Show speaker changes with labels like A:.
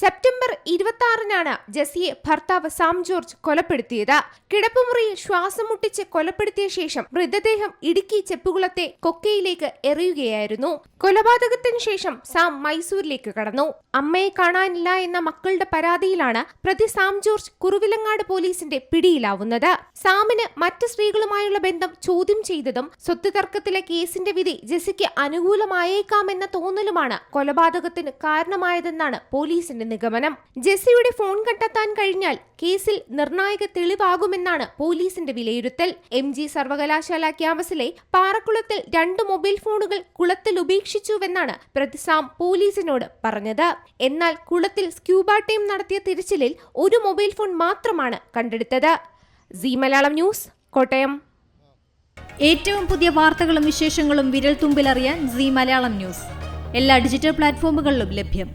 A: September ഇരുപത്തി ആറിനാണ് ജസിയെ ഭർത്താവ് സാം ജോർജ് കൊലപ്പെടുത്തിയത്. കിടപ്പുമുറിയിൽ ശ്വാസം മുട്ടിച്ച് കൊലപ്പെടുത്തിയ ശേഷം മൃതദേഹം ഇടുക്കി ചെപ്പുകുളത്തെ കൊക്കയിലേക്ക് എറിയുകയായിരുന്നു. കൊലപാതകത്തിന് ശേഷം സാം മൈസൂരിലേക്ക് കടന്നു. അമ്മയെ കാണാനില്ല എന്ന മക്കളുടെ പരാതിയിലാണ് പ്രതി സാം ജോർജ് കുറുവിലങ്ങാട് പോലീസിന്റെ പിടിയിലാവുന്നത്. സാമിന് മറ്റ് സ്ത്രീകളുമായുള്ള ബന്ധം ചോദ്യം ചെയ്തതും സ്വത്ത് തർക്കത്തിലെ കേസിന്റെ വിധി ജെസിക്ക് അനുകൂലമായേക്കാമെന്ന തോന്നലുമാണ് കൊലപാതകത്തിന് കാരണമായതെന്നാണ് പോലീസിന്റെ നിഗമനം. ജെസ്സിയുടെ ഫോൺ കണ്ടെത്താൻ കഴിഞ്ഞാൽ കേസിൽ നിർണായക തെളിവാകുമെന്നാണ് പോലീസിന്റെ വിലയിരുത്തൽ. എം ജി സർവകലാശാല ക്യാമ്പസിലെ പാറക്കുളത്തിൽ രണ്ട് മൊബൈൽ ഫോണുകൾ കുളത്തിൽ ഉപേക്ഷിച്ചുവെന്നാണ് പ്രതിസാം പോലീസിനോട് പറഞ്ഞത്. എന്നാൽ കുളത്തിൽ സ്ക്യൂബ ടീം നടത്തിയ തിരച്ചിലിൽ ഒരു മൊബൈൽ ഫോൺ മാത്രമാണ് കണ്ടെടുത്തത്. Zee Malayalam news Kottayam.
B: ഏറ്റവും പുതിയ വാർത്തകളും വിശേഷങ്ങളും വിരൽ തുമ്പിലറിയാൻ സി മലയാളം ന്യൂസ്. എല്ലാ ഡിജിറ്റൽ പ്ലാറ്റ്ഫോമുകളിലും ലഭ്യം.